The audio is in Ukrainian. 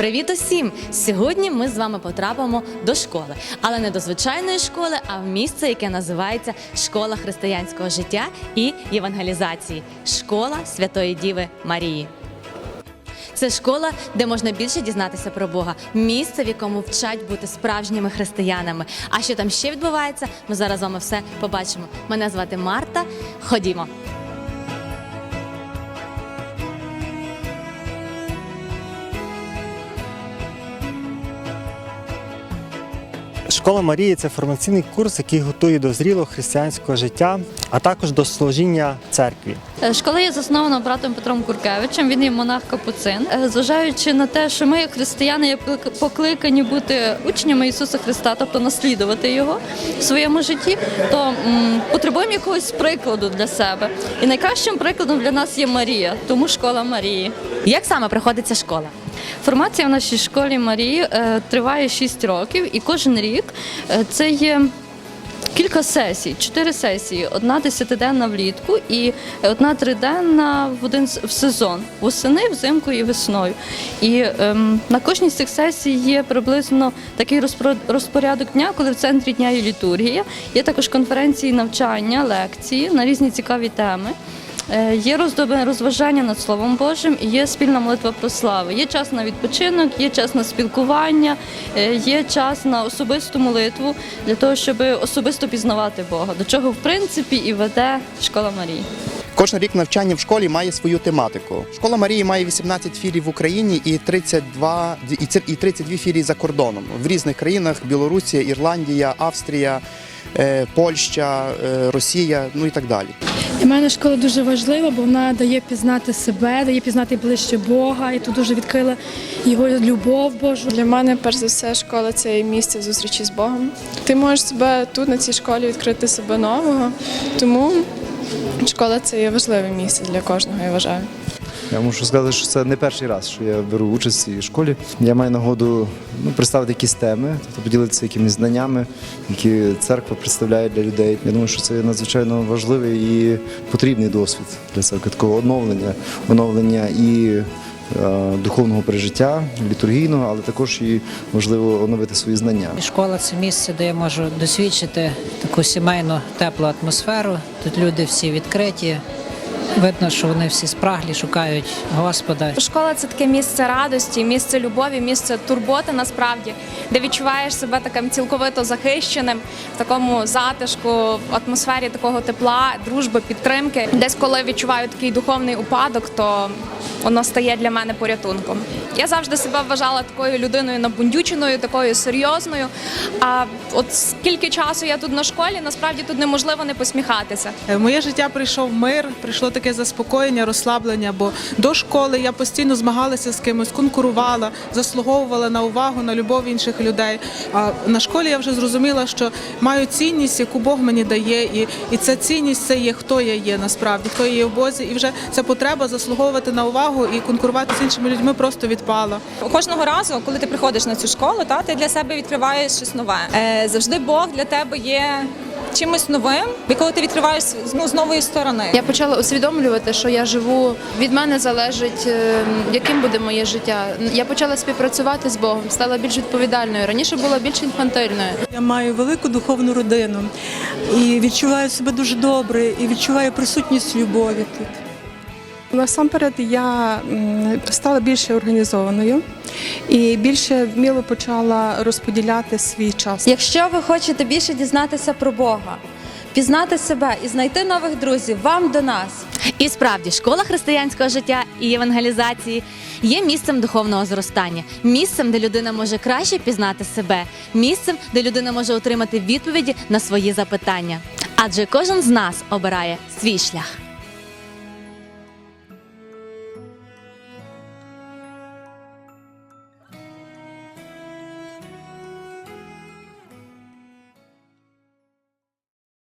Привіт усім! Сьогодні ми з вами потрапимо до школи, але не до звичайної школи, а в місце, яке називається Школа християнського життя і євангелізації Школа Святої Діви Марії. Це школа, де можна більше дізнатися про Бога, місце, в якому вчать бути справжніми християнами. А що там ще відбувається, ми зараз вами все побачимо. Мене звати Марта. Ходімо. Школа Марії це формаційний курс, який готує до зрілого християнського життя, а також до служіння церкві. Е, Школа є заснована братом Петром Куркевичем. Він є монах капуцин. Е, Зважаючи на те, що ми, як християни, є покликані бути учнями Ісуса Христа, тобто наслідувати його в своєму житті, то м, потребуємо якогось прикладу для себе. І найкращим прикладом для нас є Марія, тому школа Марії. Як саме проходиться школа? Формація в нашій школі Марії е, триває 6 років, і кожен рік е, це є. Кілька сесій, чотири сесії, одна десятиденна влітку і одна триденна в один в сезон, восени, взимку і весною. І ем, на кожній з цих сесій є приблизно такий розпорядок дня, коли в центрі дня є літургія. Є також конференції, навчання, лекції на різні цікаві теми. Е, Є роздобне розважання над Словом Божим, і є спільна молитва про славу. Є час на відпочинок, є час на спілкування, е, є час на особисту молитву для того, щоб особисто пізнавати Бога, до чого в принципі і веде школа Марії. Кожен рік навчання в школі має свою тематику. Школа Марії має 18 філій в Україні і 32, і це- і 32 філії за кордоном в різних країнах: Білорусія, Ірландія, Австрія, е, Польща, е, Росія, ну і так далі. Для мене школа дуже важлива, бо вона дає пізнати себе, дає пізнати ближче Бога. І тут дуже відкрила його любов Божу. Для мене, перш за все, школа це місце зустрічі з Богом. Ти можеш себе тут, на цій школі, відкрити себе нового. Тому школа це є важливе місце для кожного, я вважаю. Я мушу сказати, що це не перший раз, що я беру участь у цій школі. Я маю нагоду ну, представити якісь теми, тобто поділитися якимись знаннями, які церква представляє для людей. Я думаю, що це надзвичайно важливий і потрібний досвід для церкви, такого оновлення, оновлення і духовного пережиття, літургійного, але також і можливо оновити свої знання. Школа це місце, де я можу досвідчити таку сімейну теплу атмосферу. Тут люди всі відкриті. Видно, що вони всі спраглі, шукають Господа. Школа це таке місце радості, місце любові, місце турботи насправді, де відчуваєш себе таким цілковито захищеним в такому затишку, в атмосфері такого тепла, дружби, підтримки. Десь коли відчуваю такий духовний упадок, то воно стає для мене порятунком. Я завжди себе вважала такою людиною набундюченою, такою серйозною. А от скільки часу я тут на школі, насправді тут неможливо не посміхатися. Е, В моє життя прийшов мир, прийшло таке заспокоєння, розслаблення. Бо до школи я постійно змагалася з кимось, конкурувала, заслуговувала на увагу, на любов інших людей. А на школі я вже зрозуміла, що маю цінність, яку Бог мені дає, і, і ця цінність це є хто я є насправді, хто я є в Бозі, і вже ця потреба заслуговувати на увагу і конкурувати з іншими людьми просто відпала. Кожного разу, коли ти приходиш на цю школу, та ти для себе відкриваєш щось нове. Е, завжди Бог для тебе є чимось новим, і коли ти відкриваєш ну, з нової сторони. Я почала усвідомлювати, що я живу. Від мене залежить, е, яким буде моє життя. Я почала співпрацювати з Богом, стала більш відповідальною. Раніше була більш інфантильною. Я маю велику духовну родину і відчуваю себе дуже добре, і відчуваю присутність любові тут. Насамперед я стала більше організованою і більше вміло почала розподіляти свій час. Якщо ви хочете більше дізнатися про Бога, пізнати себе і знайти нових друзів, вам до нас. І справді, школа християнського життя і евангелізації є місцем духовного зростання, місцем, де людина може краще пізнати себе, місцем, де людина може отримати відповіді на свої запитання. Адже кожен з нас обирає свій шлях.